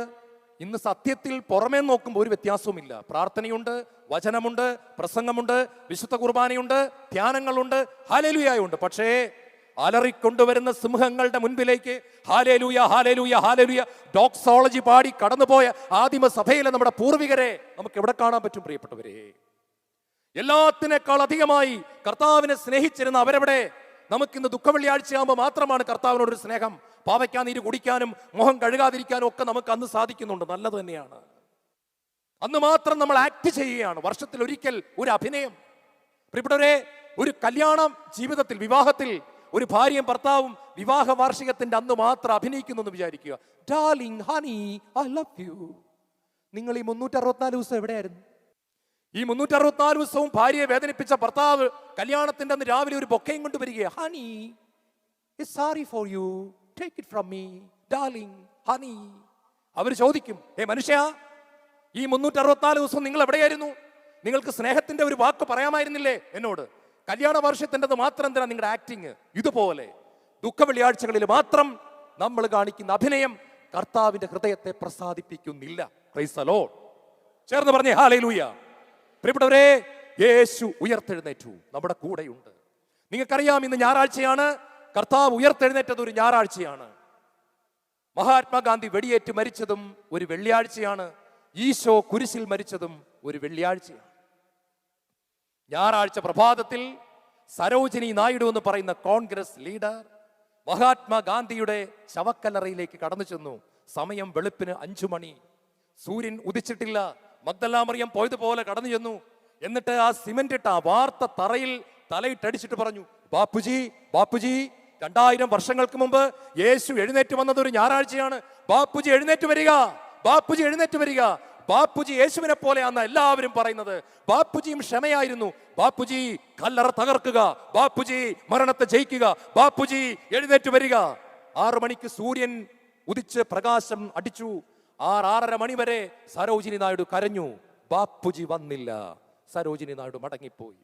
A: ഇന്ന് സത്യത്തിൽ പുറമേ നോക്കുമ്പോൾ ഒരു വ്യത്യാസവുമില്ല. പ്രാർത്ഥനയുണ്ട് വചനമുണ്ട് പ്രസംഗമുണ്ട് വിശുദ്ധ കുർബാനയുണ്ട് ധ്യാനങ്ങളുണ്ട് ഹാലേലുയായുണ്ട് പക്ഷേ അലറിക്കൊണ്ടുവരുന്ന സിംഹങ്ങളുടെ മുൻപിലേക്ക് ഹാലേലൂയ ഹാലേലൂയ ഹാലേലൂയ. ഡോക്സോളജി പാടി കടന്നുപോയ ആദിമ സഭയിലെ നമ്മുടെ പൂർവികരെ നമുക്ക് എവിടെ കാണാൻ പറ്റും പ്രിയപ്പെട്ടവരെ? എല്ലാത്തിനേക്കാൾ അധികമായി കർത്താവിനെ സ്നേഹിച്ചിരുന്ന അവരെവിടെ? നമുക്കിന്ന് ദുഃഖവെള്ളിയാഴ്ചയാകുമ്പോൾ മാത്രമാണ് കർത്താവിനോടൊരു സ്നേഹം. പാവയ്ക്കാൻ നീര് കുടിക്കാനും മുഖം കഴുകാതിരിക്കാനും ഒക്കെ നമുക്ക് അന്ന് സാധിക്കുന്നുണ്ട്. നല്ലത് തന്നെയാണ്. അന്ന് മാത്രം നമ്മൾ ആക്ട് ചെയ്യുകയാണ്. വർഷത്തിൽ ഒരിക്കൽ ഒരു അഭിനയം. പ്രിയപ്പെട്ടവരെ ഒരു കല്യാണം ജീവിതത്തിൽ വിവാഹത്തിൽ ഒരു ഭാര്യയും ഭർത്താവും വിവാഹ വാർഷികത്തിന്റെ അന്ന് മാത്രം അഭിനയിക്കുന്നു എന്ന് വിചാരിക്കുക. Darling honey I love you നിങ്ങൾ ഈ മുന്നൂറ്റി അറുപത്തിനാല് ദിവസം എവിടെയായിരുന്നു? ഈ മുന്നൂറ്റി അറുപത്തിനാല് ദിവസവും ഭാര്യയെ വേദനിപ്പിച്ച ഭർത്താവ് കല്യാണത്തിന്റെ അന്ന് രാവിലെ ഒരു ബൊക്കയും കൊണ്ട് വരിക honey sorry for you take it from me darling honey അവർ ചോദിക്കും ഏ മനുഷ്യ ഈ മുന്നൂറ്റി അറുപത്തിനാല് ദിവസം നിങ്ങൾ എവിടെയായിരുന്നു? നിങ്ങൾക്ക് സ്നേഹത്തിന്റെ ഒരു വാക്ക് പറയാമായിരുന്നില്ലേ എന്നോട്? കല്യാണ വർഷത്തിന്റെത് മാത്രം എന്തിനാ നിങ്ങളുടെ ആക്ടിങ് ഇതുപോലെ ദുഃഖ വെള്ളിയാഴ്ചകളിൽ മാത്രം നമ്മൾ കാണിക്കുന്ന അഭിനയം കർത്താവിന്റെ ഹൃദയത്തെ പ്രസാദിപ്പിക്കുന്നില്ല. ക്രൈസ്തലോ ചേർന്ന് പറഞ്ഞേ ഹാലേ ലൂയ പ്രിയപ്പെട്ടവരെ യേശു ഉയർത്തെഴുന്നേറ്റു. നമ്മുടെ കൂടെയുണ്ട്. നിങ്ങൾക്കറിയാം ഇന്ന് ഞായറാഴ്ചയാണ്. കർത്താവ് ഉയർത്തെഴുന്നേറ്റത് ഒരു ഞായറാഴ്ചയാണ്. മഹാത്മാഗാന്ധി വെടിയേറ്റ് മരിച്ചതും ഒരു വെള്ളിയാഴ്ചയാണ്. ഈശോ കുരിശിൽ മരിച്ചതും ഒരു വെള്ളിയാഴ്ചയാണ്. ഞായറാഴ്ച പ്രഭാതത്തിൽ സരോജിനി നായിഡു എന്ന് പറയുന്ന കോൺഗ്രസ് ലീഡർ മഹാത്മാഗാന്ധിയുടെ ശവക്കല്ലറയിലേക്ക് കടന്നു ചെന്നു. സമയം വെളുപ്പിന് അഞ്ചു മണി. സൂര്യൻ ഉദിച്ചിട്ടില്ല. മഗ്ദലാമറിയം പോയതുപോലെ കടന്നു ചെന്നു. എന്നിട്ട് ആ സിമെന്റ് ഇട്ട ആ വാർത്ത തറയിൽ തലയിട്ടടിച്ചിട്ട് പറഞ്ഞു ബാപ്പുജി ബാപ്പുജി രണ്ടായിരം വർഷങ്ങൾക്ക് മുമ്പ് യേശു എഴുന്നേറ്റ് വന്നത് ഒരു ഞായറാഴ്ചയാണ്. ബാപ്പുജി എഴുന്നേറ്റ് വരിക. ബാപ്പുജി എഴുന്നേറ്റ് വരിക. ബാപ്പുജി യേശുവിനെ പോലെയാന്ന് എല്ലാവരും പറയുന്നത്. ബാപ്പുജിയും ക്ഷമയായിരുന്നു. ബാപ്പുജി കല്ലറ തകർക്കുക. ബാപ്പുജി മരണത്തെ ജയിക്കുക. ബാപ്പുജി എഴുന്നേറ്റ് വരിക. ആറു മണിക്ക് സൂര്യൻ ഉദിച്ച് പ്രകാശം അടിച്ചു. ആറ് ആറര മണി വരെ സരോജിനി നായിഡു കരഞ്ഞു. ബാപ്പുജി വന്നില്ല. സരോജിനി നായിഡു മടങ്ങിപ്പോയി.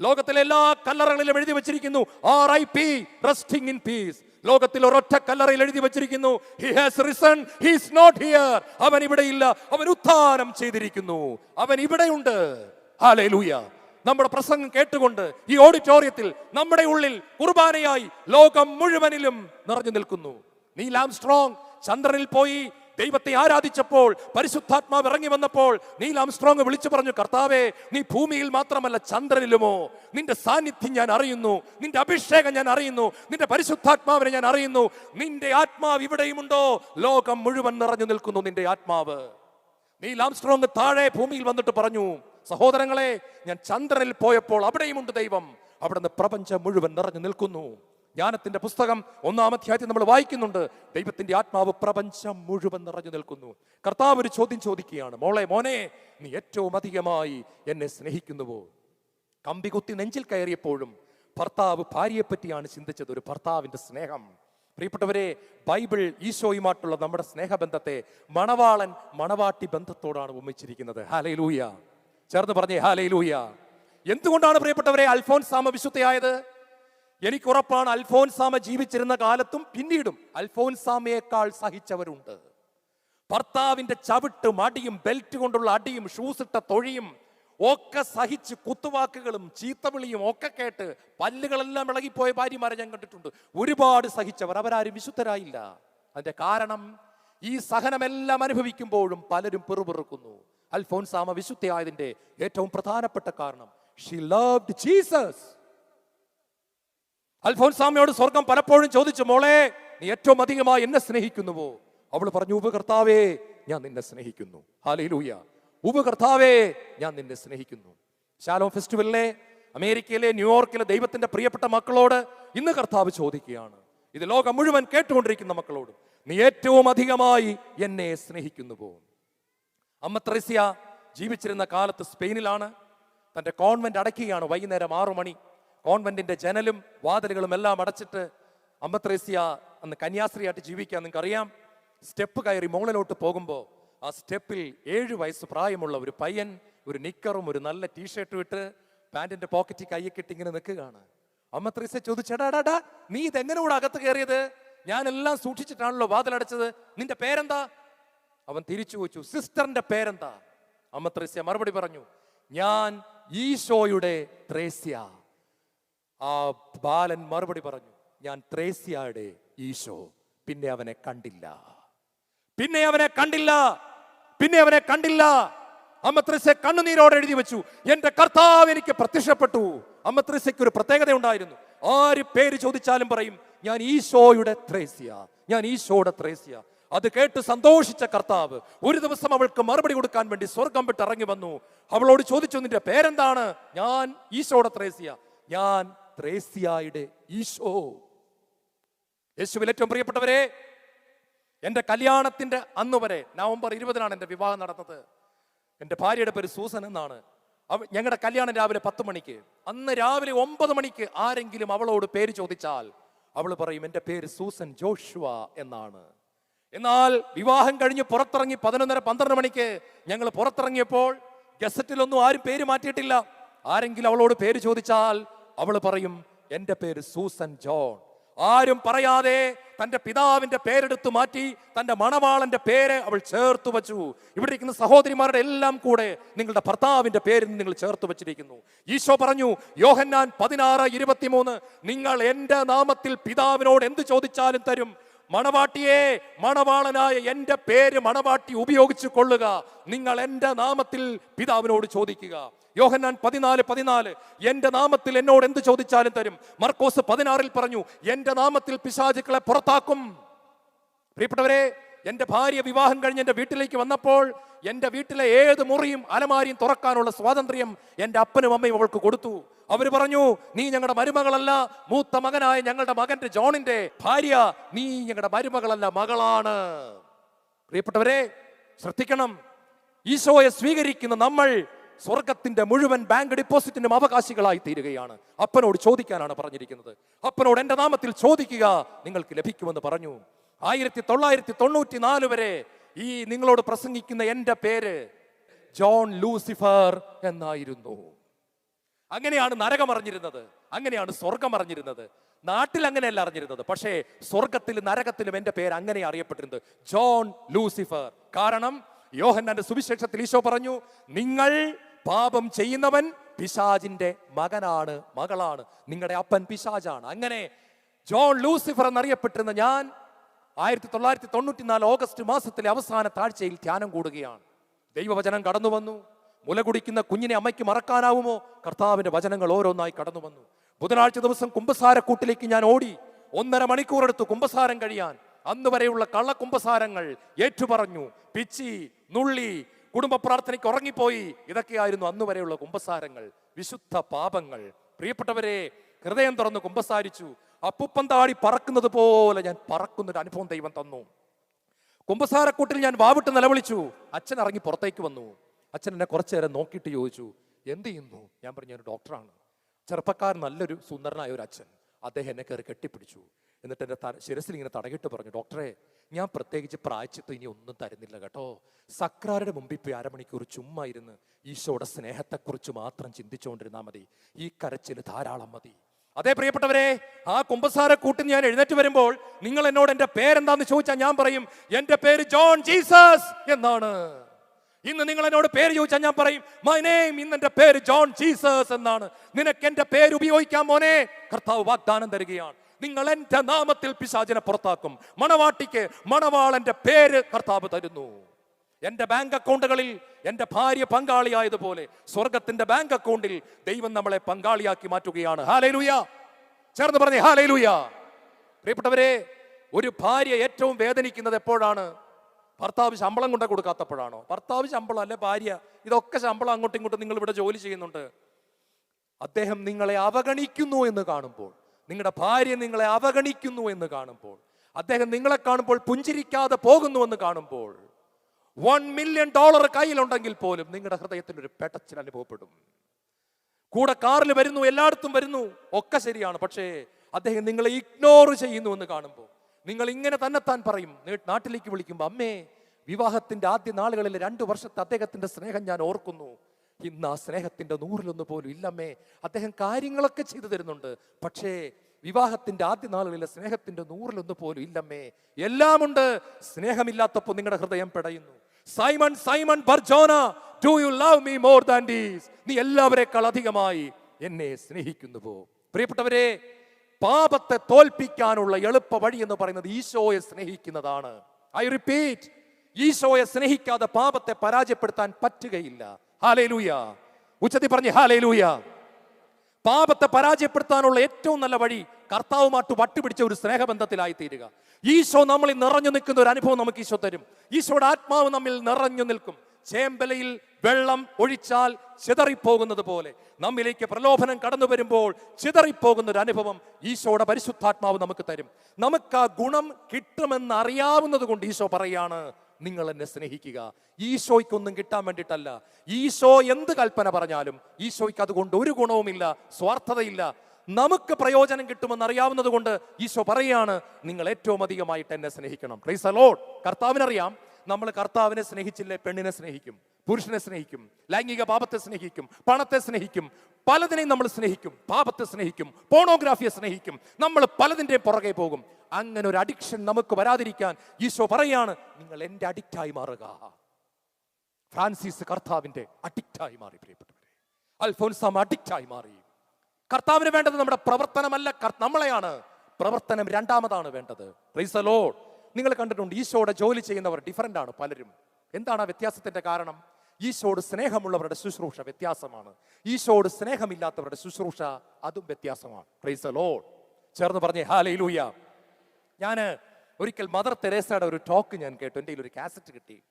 A: ലോകത്തിലെ എല്ലാ കല്ലറകളിലും എഴുതി വെച്ചിരിക്കുന്നു. R I P resting in peace ലോകത്തിൽ ഒരൊറ്റ കല്ലറയിൽ എഴുതി വച്ചിരിക്കുന്നു. He has risen his not here അവൻ ഇവിടെ ഇല്ല. അവൻ ഉത്ഥാനം ചെയ്തിരിക്കുന്നു. അവൻ ഇവിടെയുണ്ട്. ഹാലൂയ നമ്മുടെ പ്രസംഗം കേട്ടുകൊണ്ട് ഈ ഓഡിറ്റോറിയത്തിൽ നമ്മുടെ ഉള്ളിൽ കുർബാനയായി ലോകം മുഴുവനിലും നിറഞ്ഞു നിൽക്കുന്നു. നീലാം സ്ട്രോങ് ചന്ദ്രനിൽ പോയി ദൈവത്തെ ആരാധിച്ചപ്പോൾ പരിശുദ്ധാത്മാവ് ഇറങ്ങി വന്നപ്പോൾ നീൽ ആംസ്ട്രോങ് വിളിച്ചു പറഞ്ഞു കർത്താവേ നീ ഭൂമിയിൽ മാത്രമല്ല ചന്ദ്രനിലുമോ? നിന്റെ സാന്നിധ്യം ഞാൻ അറിയുന്നു നിന്റെ അഭിഷേകം ഞാൻ അറിയുന്നു നിന്റെ പരിശുദ്ധാത്മാവിനെ ഞാൻ അറിയുന്നു. നിന്റെ ആത്മാവ് ഇവിടെയുമുണ്ടോ ലോകം മുഴുവൻ നിറഞ്ഞു നിൽക്കുന്നു നിന്റെ ആത്മാവ്. നീ ലാംസ്ട്രോങ് താഴെ ഭൂമിയിൽ വന്നിട്ട് പറഞ്ഞു സഹോദരങ്ങളെ ഞാൻ ചന്ദ്രനിൽ പോയപ്പോൾ അവിടെയുമുണ്ട് ദൈവം. അവിടുന്ന് പ്രപഞ്ചം മുഴുവൻ നിറഞ്ഞു നിൽക്കുന്നു. ജ്ഞാനത്തിന്റെ പുസ്തകം ഒന്നാം അധ്യായത്തിൽ നമ്മൾ വായിക്കുന്നുണ്ട്. ദൈവത്തിന്റെ ആത്മാവ് പ്രപഞ്ചം മുഴുവൻ നിറഞ്ഞു നിൽക്കുന്നു. കർത്താവ് ഒരു ചോദ്യം ചോദിക്കുകയാണ് മോളെ മോനെ നീ ഏറ്റവും അധികമായി എന്നെ സ്നേഹിക്കുന്നുവോ? കമ്പി കുത്തി നെഞ്ചിൽ കയറിയപ്പോഴും ഭർത്താവ് ഭാര്യയെ പറ്റിയാണ് ചിന്തിച്ചത് ഒരു ഭർത്താവിന്റെ സ്നേഹം. പ്രിയപ്പെട്ടവരെ ബൈബിൾ ഈശോയുമായിട്ടുള്ള നമ്മുടെ സ്നേഹബന്ധത്തെ മണവാളൻ മണവാട്ടി ബന്ധത്തോടാണ് ഉപമിച്ചിരിക്കുന്നത്. ഹാലയിലൂയ ചേർന്ന് പറഞ്ഞേ ഹാലയിലൂയ എന്തുകൊണ്ടാണ് പ്രിയപ്പെട്ടവരെ അൽഫോൻസാമ വിശുദ്ധയായത്? എനിക്ക് ഉറപ്പാണ് അൽഫോൻസാമ ജീവിച്ചിരുന്ന കാലത്തും പിന്നീടും അൽഫോൻസാമയേക്കാൾ സഹിച്ചവരുണ്ട്. ഭർത്താവിന്റെ ചവിട്ട് മടിയും ബെൽറ്റ് കൊണ്ടുള്ള അടിയും ഷൂസ് ഇട്ട തൊഴിയും ഒക്കെ സഹിച്ച് കുത്തുവാക്കുകളും ചീത്തവിളിയും ഒക്കെ കേട്ട് പല്ലുകളെല്ലാം ഇളകിപ്പോയ ഭാര്യമാരെ ഞാൻ കണ്ടിട്ടുണ്ട്. ഒരുപാട് സഹിച്ചവർ. അവരാരും വിശുദ്ധരായില്ല. അതിന്റെ കാരണം ഈ സഹനമെല്ലാം അനുഭവിക്കുമ്പോഴും പലരും പെറുപിറുക്കുന്നു. അൽഫോൻസാമ വിശുദ്ധയായതിന്റെ ഏറ്റവും പ്രധാനപ്പെട്ട കാരണം ഷി ലവ്ഡ് ജീസസ് അൽഫോൻസാമയോട് സ്വർഗം പലപ്പോഴും ചോദിച്ചു മോളെ നീ ഏറ്റവും അധികമായി എന്നെ സ്നേഹിക്കുന്നുവോ? അവൾ പറഞ്ഞു ഉപകർത്താവേ ഞാൻ നിന്നെ സ്നേഹിക്കുന്നു. ഹാലയിലൂയ ഉപകർത്താവേ ഞാൻ നിന്നെ സ്നേഹിക്കുന്നു. ശാലോം ഫെസ്റ്റിവലിലെ അമേരിക്കയിലെ ന്യൂയോർക്കിലെ ദൈവത്തിന്റെ പ്രിയപ്പെട്ട മക്കളോട് ഇന്ന് കർത്താവ് ചോദിക്കുകയാണ്. ഇത് ലോകം മുഴുവൻ കേട്ടുകൊണ്ടിരിക്കുന്ന മക്കളോട് നീ ഏറ്റവും അധികമായി എന്നെ സ്നേഹിക്കുന്നുവോ? അമ്മ ത്രേസ്യ ജീവിച്ചിരുന്ന കാലത്ത് സ്പെയിനിലാണ്. തന്റെ കോൺവെന്റ് അടയ്ക്കുകയാണ് വൈകുന്നേരം ആറു മണി കോൺവെന്റിന്റെ ജനലും വാതിലുകളും എല്ലാം അടച്ചിട്ട് അമ്പത്രേസ്യ അന്ന് കന്യാസ്ത്രീയായിട്ട് ജീവിക്കാൻ നിങ്ങൾക്ക് അറിയാം സ്റ്റെപ്പ് കയറി മുകളിലോട്ട് പോകുമ്പോൾ ആ സ്റ്റെപ്പിൽ ഏഴ് വയസ്സ് പ്രായമുള്ള ഒരു പയ്യൻ ഒരു നിക്കറും ഒരു നല്ല ടീഷർട്ടും ഇട്ട് പാന്റിന്റെ പോക്കറ്റിൽ കൈയൊക്കെ ഇങ്ങനെ നിൽക്കുകയാണ്. അമ്മത്രീസ ചോദിച്ചടാടാ നീ ഇതെങ്ങനെ കൂടെ അകത്ത് കയറിയത്? ഞാനെല്ലാം സൂക്ഷിച്ചിട്ടാണല്ലോ വാതിലടച്ചത് നിന്റെ പേരെന്താ? അവൻ തിരിച്ചു ചോദിച്ചു സിസ്റ്ററിന്റെ പേരെന്താ? അമ്മ ത്രേസ്യ മറുപടി പറഞ്ഞു ഞാൻ ഈശോയുടെ ത്രേസ്യ. ആ ബാലൻ മറുപടി പറഞ്ഞു ഞാൻ ത്രേസ്യയുടെ ഈശോ പിന്നെ അവനെ കണ്ടില്ല. പിന്നെ അവനെ കണ്ടില്ല. പിന്നെ അവനെ കണ്ടില്ല. അമ്മ ത്രേസ്യ കണ്ണുനീരോടെ എഴുതി വെച്ചു. എന്റെ കർത്താവ് എനിക്ക് പ്രത്യക്ഷപ്പെട്ടു. അമ്മ ത്രിസയ്ക്ക് ഒരു പ്രത്യേകത ഉണ്ടായിരുന്നു. ആര് പേര് ചോദിച്ചാലും പറയും ഞാൻ ഈശോയുടെ ത്രേസ്യ. ഞാൻ ഈശോയുടെ ത്രേസ്യ. അത് കേട്ട് സന്തോഷിച്ച കർത്താവ് ഒരു ദിവസം അവൾക്ക് മറുപടി കൊടുക്കാൻ വേണ്ടി സ്വർഗം വിട്ട് ഇറങ്ങി വന്നു. അവളോട് ചോദിച്ചു നിന്റെ പേരെന്താണ്? ഞാൻ ഈശോയുടെ ത്രേസ്യ. ഞാൻ ത്രേസ്യയുടെ ഈശോ. യേശുവിൽ ഏറ്റവും പ്രിയപ്പെട്ടവരെ എന്റെ കല്യാണത്തിന്റെ അന്ന് വരെ നവംബർ ഇരുപതിനാണ് എന്റെ വിവാഹം നടന്നത്. എന്റെ ഭാര്യയുടെ പേര് സൂസൻ എന്നാണ്. ഞങ്ങളുടെ കല്യാണം രാവിലെ പത്ത് മണിക്ക്. അന്ന് രാവിലെ ഒമ്പത് മണിക്ക് ആരെങ്കിലും അവളോട് പേര് ചോദിച്ചാൽ അവൾ പറയും എന്റെ പേര് സൂസൻ ജോഷുവ എന്നാണ്. എന്നാൽ വിവാഹം കഴിഞ്ഞ് പുറത്തിറങ്ങി പതിനൊന്നര പന്ത്രണ്ട് മണിക്ക് ഞങ്ങൾ പുറത്തിറങ്ങിയപ്പോൾ ഗസറ്റിലൊന്നും ആരും പേര് മാറ്റിയിട്ടില്ല. ആരെങ്കിലും അവളോട് പേര് ചോദിച്ചാൽ അവൾ പറയും എന്റെ പേര് സൂസൻ ജോൺ. ആരും പറയാതെ തന്റെ പിതാവിന്റെ പേരെടുത്ത് മാറ്റി തന്റെ മണവാളന്റെ പേര് അവൾ ചേർത്ത് വച്ചു. ഇവിടെ ഇരിക്കുന്ന സഹോദരിമാരുടെ എല്ലാം കൂടെ നിങ്ങളുടെ ഭർത്താവിന്റെ പേര് നിങ്ങൾ ചേർത്ത് വച്ചിരിക്കുന്നു. ഈശോ പറഞ്ഞു യോഹന്നാൻ പതിനാറ് ഇരുപത്തിമൂന്ന് നിങ്ങൾ എന്റെ നാമത്തിൽ പിതാവിനോട് എന്ത് ചോദിച്ചാലും തരും. മണവാട്ടിയെ മണവാളനായ എന്റെ പേര് മണവാട്ടി ഉപയോഗിച്ചു കൊള്ളുക. നിങ്ങൾ എന്റെ നാമത്തിൽ പിതാവിനോട് ചോദിക്കുക. യോഹന്നാൻ പതിനാല് പതിനാല് എന്റെ നാമത്തിൽ എന്നോട് എന്ത് ചോദിച്ചാലും തരും. മർക്കോസ് പതിനാറിൽ പറഞ്ഞു എന്റെ നാമത്തിൽ പിശാചുക്കളെ പുറത്താക്കും. പ്രിയപ്പെട്ടവരെ എന്റെ ഭാര്യ വിവാഹം കഴിഞ്ഞ് എന്റെ വീട്ടിലേക്ക് വന്നപ്പോൾ എന്റെ വീട്ടിലെ ഏത് മുറിയും അലമാരിയും തുറക്കാനുള്ള സ്വാതന്ത്ര്യം എന്റെ അപ്പനും അമ്മയും അവൾക്ക് കൊടുത്തു. അവർ പറഞ്ഞു നീ ഞങ്ങളുടെ മരുമകളല്ല മൂത്ത മകനായ ഞങ്ങളുടെ മകന്റെ ജോണിന്റെ ഭാര്യ നീ ഞങ്ങളുടെ മരുമകളല്ല മകളാണ്. പ്രിയപ്പെട്ടവരെ ശ്രദ്ധിക്കണം. ഈശോയെ സ്വീകരിക്കുന്ന നമ്മൾ സ്വർഗത്തിന്റെ മുഴുവൻ ബാങ്ക് ഡിപ്പോസിറ്റിനും അവകാശികളായി തീരുകയാണ്. അപ്പനോട് ചോദിക്കാനാണ് പറഞ്ഞിരിക്കുന്നത്. അപ്പനോട് എന്റെ നാമത്തിൽ ചോദിക്കുക നിങ്ങൾക്ക് ലഭിക്കുമെന്ന് പറഞ്ഞു. ആയിരത്തി തൊള്ളായിരത്തി തൊണ്ണൂറ്റി നാല് വരെ ഈ നിങ്ങളോട് പ്രസംഗിക്കുന്ന എന്റെ പേര് ജോൺ ലൂസിഫർ എന്നായിരുന്നു. അങ്ങനെയാണ് നരകം അറിഞ്ഞിരുന്നത്. അങ്ങനെയാണ് സ്വർഗം അറിഞ്ഞിരുന്നത്. നാട്ടിൽ അങ്ങനെയല്ല അറിഞ്ഞിരുന്നത്. പക്ഷേ സ്വർഗത്തിലും നരകത്തിലും എന്റെ പേര് അങ്ങനെ അറിയപ്പെട്ടിരുന്നത്. John Lucifer. കാരണം യോഹന്നാന്റെ സുവിശേഷത്തിൽ ഈശോ പറഞ്ഞു നിങ്ങൾ പാപം ചെയ്യുന്നവൻ പിശാജിന്റെ മകനാണ് മകളാണ്. നിങ്ങളുടെ അപ്പൻ പിശാജാണ് അങ്ങനെ ജോൺ ലൂസിഫർ എന്നറിയപ്പെട്ടിരുന്ന ഞാൻ ആയിരത്തി തൊള്ളായിരത്തി തൊണ്ണൂറ്റിനാല് ഓഗസ്റ്റ് മാസത്തിലെ അവസാന താഴ്ചയിൽ ധ്യാനം കൂടുകയാണ്. ദൈവവചനം കടന്നു വന്നു മുലകുടിക്കുന്ന കുഞ്ഞിനെ അമ്മയ്ക്ക് മറക്കാനാവുമോ? കർത്താവിന്റെ വചനങ്ങൾ ഓരോന്നായി കടന്നു വന്നു ബുധനാഴ്ച ദിവസം കുംഭസാരക്കൂട്ടിലേക്ക് ഞാൻ ഓടി. ഒന്നര മണിക്കൂർ എടുത്തു കുംഭസാരം കഴിയാൻ. അന്ന് വരെയുള്ള കള്ള കുംഭസാരങ്ങൾ ഏറ്റുപറഞ്ഞു. പിച്ചി നുള്ളി കുടുംബ പ്രാർത്ഥനയ്ക്ക് ഉറങ്ങിപ്പോയി. ഇതൊക്കെയായിരുന്നു അന്ന് വരെയുള്ള കുംഭസാരങ്ങൾ വിശുദ്ധ പാപങ്ങൾ. പ്രിയപ്പെട്ടവരെ ഹൃദയം തുറന്ന് കുമ്പസാരിച്ചു. അപ്പുപ്പം താടി പറക്കുന്നത് പോലെ ഞാൻ പറക്കുന്നൊരു അനുഭവം ദൈവം തന്നു. കുമ്പസാരക്കൂട്ടിൽ ഞാൻ വാവിട്ട് നിലവിളിച്ചു. അച്ഛൻ ഇറങ്ങി പുറത്തേക്ക് വന്നു. അച്ഛൻ എന്നെ കുറച്ചു നേരം നോക്കിയിട്ട് ചോദിച്ചു എന്ത് ചെയ്യുന്നു? ഞാൻ പറഞ്ഞു ഞാൻ ഡോക്ടറാണ്. ചെറുപ്പക്കാരൻ നല്ലൊരു സുന്ദരനായ ഒരു അച്ഛൻ. അദ്ദേഹം എന്നെ കയറി കെട്ടിപ്പിടിച്ചു. എന്നിട്ട് എന്റെ ശിരസിൽ ഇങ്ങനെ തടകിട്ട് പറഞ്ഞു ഡോക്ടറെ ഞാൻ പ്രത്യേകിച്ച് പ്രായച്ചിത്വം ഇനി ഒന്നും തരുന്നില്ല കേട്ടോ. സക്രാരുടെ മുമ്പിൽ പോയി അരമണിക്കൂർ ചുമ്മാ ഇരുന്ന് ഈശോയുടെ സ്നേഹത്തെക്കുറിച്ച് മാത്രം ചിന്തിച്ചുകൊണ്ടിരുന്നാൽ മതി. ഈ കരച്ചിൽ ധാരാളം മതി. അതേ പ്രിയപ്പെട്ടവരെ ആ കുമ്പസാര ഞാൻ എഴുന്നേറ്റ് വരുമ്പോൾ നിങ്ങൾ എന്നോട് എന്റെ പേരെന്താന്ന് ചോദിച്ചാൽ ഞാൻ പറയും എന്റെ പേര് ജോൺ ജീസസ് എന്നാണ്. ഇന്ന് നിങ്ങൾ എന്നോട് പേര് ചോദിച്ചാൽ ഞാൻ പറയും മൈ നെയിം ഇന്ന് എന്റെ പേര് ജോൺ ജീസസ് എന്നാണ്. നിനക്ക് എന്റെ പേര് ഉപയോഗിക്കാൻ മോനെ. കർത്താവ് വാഗ്ദാനം തരികയാണ്. നിങ്ങൾ എന്റെ നാമത്തിൽ പിശാചിനെ പുറത്താക്കും. മണവാട്ടിക്ക് മണവാളന്റെ പേര് കർത്താവ് തരുന്നു. എന്റെ ബാങ്ക് അക്കൗണ്ടുകളിൽ എന്റെ ഭാര്യ പങ്കാളിയായതുപോലെ സ്വർഗത്തിന്റെ ബാങ്ക് അക്കൗണ്ടിൽ ദൈവം നമ്മളെ പങ്കാളിയാക്കി മാറ്റുകയാണ്. ഹാലയിലൂയ ചേർന്ന് പറഞ്ഞേ ഹാലയിലൂയ പ്രിയപ്പെട്ടവരെ ഒരു ഭാര്യ ഏറ്റവും വേദനിക്കുന്നത് എപ്പോഴാണ്? ഭർത്താവ് ശമ്പളം കൊണ്ട് കൊടുക്കാത്തപ്പോഴാണോ? ഭർത്താവ് ശമ്പളം അല്ലെ ഭാര്യ ഇതൊക്കെ ശമ്പളം അങ്ങോട്ടും ഇങ്ങോട്ടും നിങ്ങൾ ഇവിടെ ജോലി ചെയ്യുന്നുണ്ട്. അദ്ദേഹം നിങ്ങളെ അവഗണിക്കുന്നു എന്ന് കാണുമ്പോൾ നിങ്ങളുടെ ഭാര്യ നിങ്ങളെ അവഗണിക്കുന്നു എന്ന് കാണുമ്പോൾ അദ്ദേഹം നിങ്ങളെ കാണുമ്പോൾ പുഞ്ചിരിക്കാതെ പോകുന്നുവെന്ന് കാണുമ്പോൾ വൺ മില്യൺ ഡോളർ കയ്യിലുണ്ടെങ്കിൽ പോലും നിങ്ങളുടെ ഹൃദയത്തിൽ ഒരു പെട്ടച്ചിൽ അനുഭവപ്പെടും. കൂടെ കാറിൽ വരുന്നു എല്ലായിടത്തും വരുന്നു ഒക്കെ ശരിയാണ്. പക്ഷേ അദ്ദേഹം നിങ്ങളെ ഇഗ്നോർ ചെയ്യുന്നു എന്ന് കാണുമ്പോൾ നിങ്ങൾ ഇങ്ങനെ തന്നെ താൻ പറയും നാട്ടിലേക്ക് വിളിക്കുമ്പോൾ അമ്മേ വിവാഹത്തിന്റെ ആദ്യ നാളുകളിൽ രണ്ടു വർഷത്തെ അദ്ദേഹത്തിന്റെ സ്നേഹം ഞാൻ ഓർക്കുന്നു. ഇന്ന് ആ സ്നേഹത്തിന്റെ നൂറിലൊന്ന് പോലും ഇല്ലമ്മേ. അദ്ദേഹം കാര്യങ്ങളൊക്കെ ചെയ്തു തരുന്നുണ്ട്. പക്ഷേ വിവാഹത്തിന്റെ ആദ്യ നാളുകളിലെ സ്നേഹത്തിന്റെ നൂറിലൊന്ന് പോലും ഇല്ലമ്മേ. എല്ലാമുണ്ട്. സ്നേഹമില്ലാത്തപ്പോൾ നിങ്ങളുടെ ഹൃദയം പെടയുന്നു. Simon Simon Barjona do you love me more than these നീ എല്ലാവരെക്കാൾ അധികമായി എന്നെ സ്നേഹിക്കുന്നു പോ പ്രിയപ്പെട്ടവരെ പാപത്തെ തോൽപ്പിക്കാനുള്ള എളുപ്പ വഴി എന്ന് പറയുന്നത് ഈശോയെ സ്നേഹിക്കുന്നതാണ്. ഐ റിപ്പീറ്റ് ഈശോയെ സ്നേഹിക്കാതെ പാപത്തെ പരാജയപ്പെടുത്താൻ പറ്റുകയില്ല. ഹാലേലൂയ. ഉച്ചത്തിൽ പറഞ്ഞ് ഹാലേലൂയ. പാപത്തെ പരാജയപ്പെടുത്താനുള്ള ഏറ്റവും നല്ല വഴി കർത്താവുമായിട്ട് വട്ടുപിടിച്ച ഒരു സ്നേഹബന്ധത്തിലായി തീരുക ഈശോ നമ്മളിൽ നിറഞ്ഞു നിൽക്കുന്ന ഒരു അനുഭവം നമുക്ക് ഈശോ തരും. ഈശോയുടെ ആത്മാവ് നമ്മിൽ നിറഞ്ഞു നിൽക്കും. ചേമ്പലയിൽ വെള്ളം ഒഴിച്ചാൽ ചിതറിപ്പോകുന്നത് പോലെ നമ്മിലേക്ക് പ്രലോഭനം കടന്നു വരുമ്പോൾ ചിതറിപ്പോകുന്ന ഒരു അനുഭവം ഈശോയുടെ പരിശുദ്ധാത്മാവ് നമുക്ക് തരും. നമുക്ക് ആ ഗുണം കിട്ടുമെന്ന് അറിയാവുന്നത് കൊണ്ട് ഈശോ പറയാണ് നിങ്ങൾ എന്നെ സ്നേഹിക്കുക. ഈശോയ്ക്കൊന്നും കിട്ടാൻ വേണ്ടിയിട്ടല്ല. ഈശോ എന്ത് കൽപ്പന പറഞ്ഞാലും ഈശോയ്ക്ക് അതുകൊണ്ട് ഒരു ഗുണവുമില്ല സ്വാർത്ഥതയില്ല. നമുക്ക് പ്രയോജനം കിട്ടുമെന്ന് അറിയാവുന്നത് കൊണ്ട് ഈശോ പറയാണ് നിങ്ങൾ ഏറ്റവും അധികമായിട്ട് എന്നെ സ്നേഹിക്കണം. പ്രൈസ് അലോഡ് കർത്താവിനറിയാം നമ്മൾ കർത്താവിനെ സ്നേഹിച്ചില്ലേ പെണ്ണിനെ സ്നേഹിക്കും പുരുഷനെ സ്നേഹിക്കും ലൈംഗിക പാപത്തെ സ്നേഹിക്കും പണത്തെ സ്നേഹിക്കും പലതിനെയും നമ്മൾ സ്നേഹിക്കും പാപത്തെ സ്നേഹിക്കും പോണോഗ്രാഫിയെ സ്നേഹിക്കും. നമ്മൾ പലതിന്റെയും പുറകെ പോകും. അങ്ങനെ ഒരു അഡിക്ഷൻ നമുക്ക് വരാതിരിക്കാൻ ഈശോ പറയാണ് നിങ്ങൾ എന്റെ അഡിക്റ്റായി മാറുക. ഫ്രാൻസിസ് കർത്താവിന്റെ അഡിക്റ്റായി മാറി പ്രിയപ്പെട്ടവരെ. അൽഫോൻസാം അഡിക്റ്റായി മാറി. കർത്താവിന് വേണ്ടത് നമ്മുടെ പ്രവർത്തനമല്ല നമ്മളെയാണ്. പ്രവർത്തനം രണ്ടാമതാണ് വേണ്ടത്. ലോഡ് നിങ്ങൾ കണ്ടിട്ടുണ്ട് ഈശോയുടെ ജോലി ചെയ്യുന്നവർ ഡിഫറന്റ് ആണ് പലരും. എന്താണ് ആ വ്യത്യാസത്തിന്റെ കാരണം? ഈശോട് സ്നേഹമുള്ളവരുടെ ശുശ്രൂഷ വ്യത്യാസമാണ്. ഈശോട് സ്നേഹമില്ലാത്തവരുടെ ശുശ്രൂഷ അതും വ്യത്യാസമാണ്. പ്രൈസ് ലോഡ് ചേർന്ന് പറഞ്ഞേ ഹാലയിലൂയ ഞാൻ ഒരിക്കൽ മദർ തെരേസയുടെ ഒരു ടോക്ക് ഞാൻ കേട്ടു. എന്റെ ഒരു കാസറ്റ് കിട്ടി.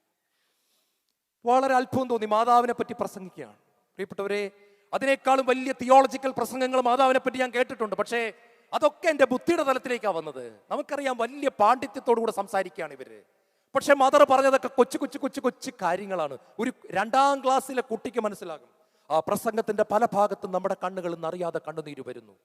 A: വളരെ അത്ഭുതം തോന്നി. മാതാവിനെ പറ്റി പ്രസംഗിക്കുകയാണ്. പ്രിയപ്പെട്ടവരെ അതിനേക്കാളും വലിയ തിയോളജിക്കൽ പ്രസംഗങ്ങൾ മാതാവിനെ പറ്റി ഞാൻ കേട്ടിട്ടുണ്ട്. പക്ഷേ അതൊക്കെ എന്റെ ബുദ്ധിയുടെ തലത്തിലേക്കാണ് വന്നത്. നമുക്കറിയാം വലിയ പാണ്ഡിത്യത്തോടു കൂടെ സംസാരിക്കുകയാണ് ഇവർ. പക്ഷെ മദർ പറഞ്ഞതൊക്കെ കൊച്ചു കൊച്ചു കൊച്ചു കൊച്ചു കാര്യങ്ങളാണ്. ഒരു രണ്ടാം ക്ലാസ്സിലെ കുട്ടിക്ക് മനസ്സിലാകും. ആ പ്രസംഗത്തിന്റെ പല ഭാഗത്തും നമ്മുടെ കണ്ണുകളിൽ നിന്ന് അറിയാതെ കണ്ണുനീര് വരുന്നു.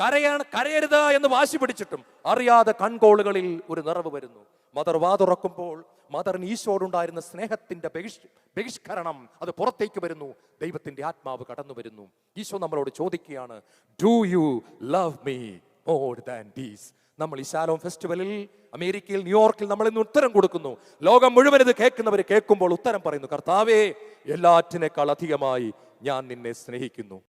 A: കരയാണ് കരയരുത് എന്ന് വാശി പിടിച്ചിട്ടും അറിയാതെ കൺകോളുകളിൽ ഒരു നിറവ് വരുന്നു. മദർ വാതുറക്കുമ്പോൾ മദറിന് ഈശോടുണ്ടായിരുന്ന സ്നേഹത്തിന്റെ ബഹിഷ് ബഹിഷ്കരണം അത് പുറത്തേക്ക് വരുന്നു. ദൈവത്തിന്റെ ആത്മാവ് കടന്നു വരുന്നു. ഈശോ നമ്മളോട് ചോദിക്കുകയാണ് do you love me more than these നമ്മൾ ഈ ശാലോം ഫെസ്റ്റിവലിൽ അമേരിക്കയിൽ ന്യൂയോർക്കിൽ നമ്മൾ ഇന്ന് ഉത്തരം കൊടുക്കുന്നു. ലോകം മുഴുവൻ ഇത് കേൾക്കുന്നവർ കേൾക്കുമ്പോൾ ഉത്തരം പറയുന്നു കർത്താവേ എല്ലാറ്റിനേക്കാൾ അധികമായി ഞാൻ നിന്നെ സ്നേഹിക്കുന്നു.